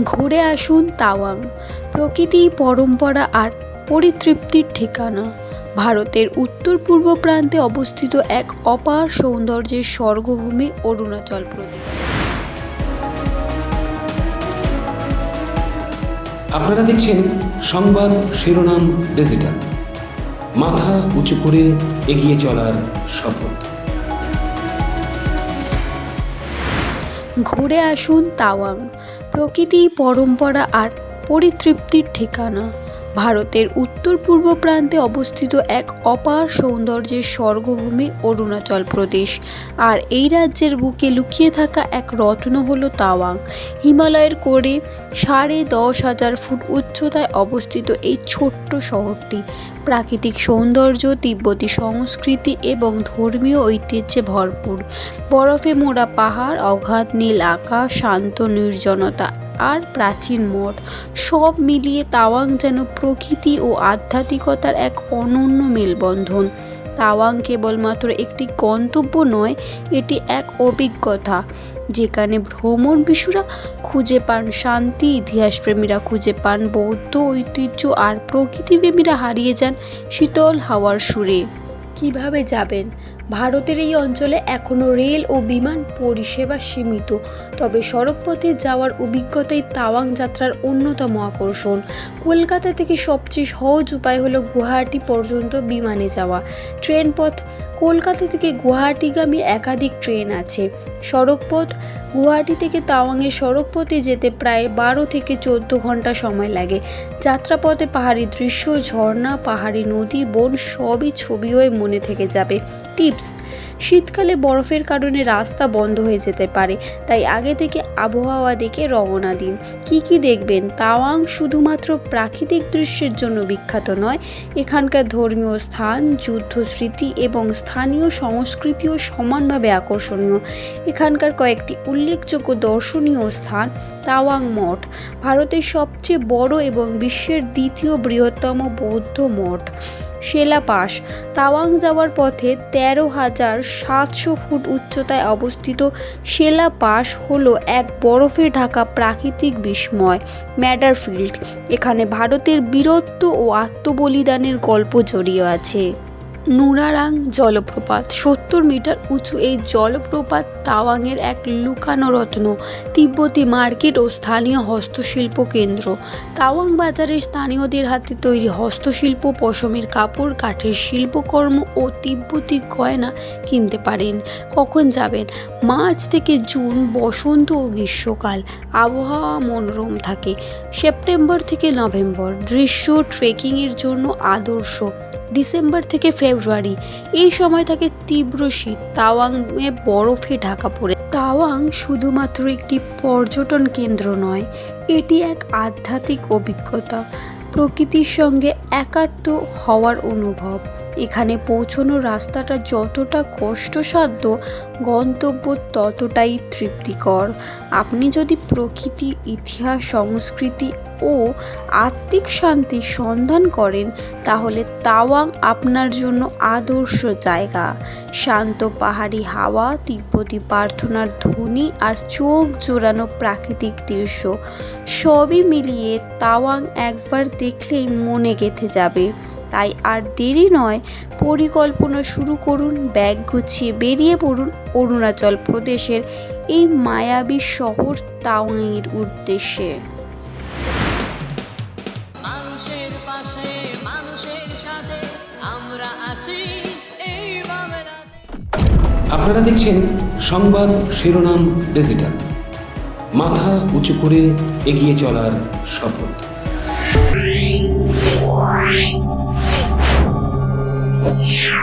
ঘুরে আসুন তাওয়াং। প্রকৃতি পরম্পরা আর পরিতৃপ্তির ঠিকানা। ভারতের উত্তর পূর্ব প্রান্তে অবস্থিত এক অপার সৌন্দর্যের স্বর্গভূমি অরুণাচল প্রদেশ। আপনারা দেখছেন সংবাদ শিরোনাম ডিজিটাল। মাথা উঁচু করে এগিয়ে চলার শপথ। ঘুরে আসুন তাওয়াং। প্রকৃতি পরম্পরা আর পরিতৃপ্তির ঠিকানা। ভারতের উত্তর পূর্ব প্রান্তে অবস্থিত এক অপার সৌন্দর্যের স্বর্গভূমি অরুণাচল প্রদেশ। আর এই রাজ্যের বুকে লুকিয়ে থাকা এক রত্ন হলো তাওয়াং। হিমালয়ের কোরে সাড়ে দশ হাজার ফুট উচ্চতায় অবস্থিত এই ছোট্ট শহরটি। প্রাকৃতিক সৌন্দর্য, তিব্বতী সংস্কৃতি এবং ধর্মীয় ঐতিহ্যে ভরপুর। বরফে মোড়া পাহাড়, অগাধ নীল আকাশ, শান্ত নির্জনতা আর প্রাচীন মঠ। সব মিলিয়ে তাওয়াং যেন প্রকৃতি ও আধ্যাত্মিকতার এক অনন্য মেলবন্ধন। তাওয়াং কেবলমাত্র একটি গন্তব্য নয়, এটি এক অভিজ্ঞতা। যেখানে ভ্রমণ বিশুরা খুঁজে পান শান্তি, ইতিহাসপ্রেমীরা খুঁজে পান বৌদ্ধ ঐতিহ্য আর প্রকৃতিপ্রেমীরা হারিয়ে যান শীতল হাওয়ার সুরে। কীভাবে যাবেন? ভারতের এই অঞ্চলে এখনও রেল ও বিমান পরিষেবা সীমিত। তবে সড়কপথে যাওয়ার অভিজ্ঞতাই তাওয়াং যাত্রার অন্যতম আকর্ষণ। কলকাতা থেকে সবচেয়ে সহজ উপায় হলো গুয়াহাটি পর্যন্ত বিমানে যাওয়া। ট্রেন পথ কলকাতা থেকে গুয়াহাটিগামী একাধিক ট্রেন আছে। সড়কপথ, গুয়াহাটি থেকে তাওয়াংয়ের সড়কপথে যেতে প্রায় বারো থেকে চোদ্দ ঘণ্টা সময় লাগে। যাত্রাপথে পাহাড়ি দৃশ্য, ঝর্ণা, পাহাড়ি নদী, বন সবই ছবি হয়ে মনে থেকে যাবে। টিপস শীতকালে বরফের কারণে রাস্তা বন্ধ হয়ে যেতে পারে। তাই আগে থেকে আবহাওয়া দেখে রওনা দিন। কি কি দেখবেন? তাওয়াং শুধুমাত্র প্রাকৃতিক দৃশ্যের জন্য বিখ্যাত নয়। এখানকার ধর্মীয় স্থান যুদ্ধ স্মৃতি এবং স্থানীয় সংস্কৃতিও সমানভাবে আকর্ষণীয়। এখানকার কয়েকটি উল্লেখযোগ্য দর্শনীয় স্থান তাওয়াং মঠ, ভারতের সবচেয়ে বড় এবং বিশ্বের দ্বিতীয় বৃহত্তম বৌদ্ধ মঠ। শেলা পাস তাওয়াং যাওয়ার পথে তেরো হাজার সাতশো ফুট উচ্চতায় অবস্থিত শেলা পাস হলো এক বরফে ঢাকা প্রাকৃতিক বিস্ময় ম্যাডারফিল্ড এখানে ভারতের বীরত্ব ও আত্মবলিদানের গল্প জড়িয়ে আছে। নুরারাং জলপ্রপাত। সত্তর মিটার উঁচু এই জলপ্রপাত তাওয়াংয়ের এক লুকানো রত্ন তিব্বতী মার্কেট ও স্থানীয় হস্তশিল্প কেন্দ্র। তাওয়াং বাজারে স্থানীয়দের হাতে তৈরি হস্তশিল্প, পশমের কাপড়, কাঠের শিল্পকর্ম ও তিব্বতী গয়না কিনতে পারেন। কখন যাবেন? মার্চ থেকে জুন, বসন্ত ও গ্রীষ্মকাল। আবহাওয়া মনোরম থাকে। সেপ্টেম্বর থেকে নভেম্বর। দৃশ্য ট্রেকিংয়ের জন্য আদর্শ। ডিসেম্বর থেকে ফেব্রুয়ারি। এই সময় থাকে তীব্র শীত তাওয়াংয়ে বরফে ঢাকা পড়ে। তাওয়াং শুধুমাত্র একটি পর্যটন কেন্দ্র নয়, এটি এক আধ্যাত্মিক অভিজ্ঞতা, প্রকৃতির সঙ্গে একাত্ম হওয়ার অনুভব। এখানে পৌঁছানোর রাস্তাটা যতটা কষ্টসাধ্য, গন্তব্য ততটাই তৃপ্তিকর। আপনি যদি প্রকৃতি, ইতিহাস, সংস্কৃতি ও আত্মিক শান্তির সন্ধান করেন, তাহলে তাওয়াং আপনার জন্য আদর্শ জায়গা। শান্ত পাহাড়ি হাওয়া, তিব্বতী প্রার্থনার ধ্বনি আর চোখ জোড়ানো প্রাকৃতিক দৃশ্য, সবই মিলিয়ে তাওয়াং একবার দেখলেই মনে গেঁথে যাবে। তাই আর দেরি নয়, পরিকল্পনা শুরু করুন, ব্যাগ গুছিয়ে বেরিয়ে পড়ুন অরুণাচল প্রদেশের এই মায়াবী শহর তাওয়াংয়ের উদ্দেশ্যে। মানুষের পাশে মানুষের সাথে আমরা আছি আপনারা দেখছেন সংবাদ শিরোনাম ডিজিটাল মাথা উঁচু করে এগিয়ে চলার শপথ Yeah.